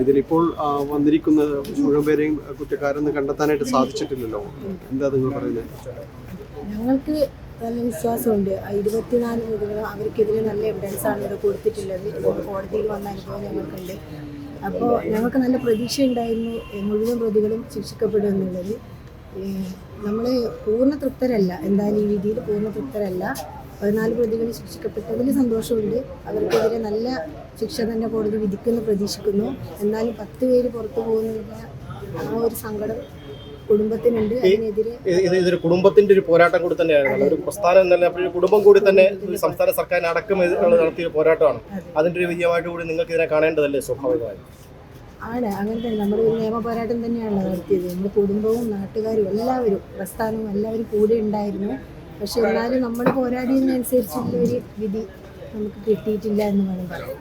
ഇതിലിപ്പോൾ വന്നിരിക്കുന്ന മുഴുവൻ പേരെയും കുറ്റക്കാരെന്ന് കണ്ടെത്താനായിട്ട് സാധിച്ചിട്ടില്ലല്ലോ. എന്താ നിങ്ങൾ പറയുന്നത്? ഞങ്ങൾക്ക് നല്ല വിശ്വാസമുണ്ട്. ഇരുപത്തിനാല് പ്രതികളും അവർക്കെതിരെ നല്ല എവിഡൻസ് ആണ് ഇവിടെ കൊടുത്തിട്ടുള്ളത്. കോടതിയിൽ വന്ന അനുഭവം ഞങ്ങൾക്കുണ്ട്. അപ്പോൾ ഞങ്ങൾക്ക് നല്ല പ്രതീക്ഷ ഉണ്ടായിരുന്നു. മുഴുവൻ പ്രതികളും ശിക്ഷിക്കപ്പെടും എന്നുള്ളത്. നമ്മൾ പൂർണ തൃപ്തരല്ല. എന്തായാലും ഈ രീതിയിൽ പൂർണ തൃപ്തരല്ല. പതിനാല് പ്രതികൾ ശിക്ഷിക്കപ്പെട്ടതിൽ സന്തോഷമുണ്ട്. അവർക്കെതിരെ നല്ല ശിക്ഷ തന്നെ കോടതി വിധിക്കുന്ന പ്രതീക്ഷിക്കുന്നു. എന്നാലും പത്ത് പേര് പുറത്തു പോകുന്നതിന്റെ ആ ഒരു സങ്കടം കുടുംബത്തിനുണ്ട്. അതിനെതിരെ കുടുംബത്തിന്റെ ഒരു പോരാട്ടം കൂടി തന്നെയായിരുന്നു ഒരു പ്രസ്ഥാനം എന്നല്ല ഒരു കുടുംബം കൂടി തന്നെ സംസ്ഥാന സർക്കാരിന് അടക്കം നടത്തിയ പോരാട്ടമാണ്. അതിന്റെ ഒരു വിജയമായിട്ട് കൂടി നിങ്ങൾക്ക് ഇതിനെ കാണേണ്ടതല്ലേ സ്വാഭാവികമായി? ആണ്. അങ്ങനെ തന്നെ നമ്മൾ ഒരു നിയമ പോരാട്ടം തന്നെയാണ് നടത്തിയത്. നമ്മുടെ കുടുംബവും നാട്ടുകാരും എല്ലാവരും പ്രസ്ഥാനവും എല്ലാവരും കൂടെ ഉണ്ടായിരുന്നു. പക്ഷെ എന്നാലും നമ്മൾ പോരാടിയതിനനുസരിച്ചുള്ള ഒരു വിധി നമുക്ക് കിട്ടിയിട്ടില്ല എന്ന് വേണം. പറയാം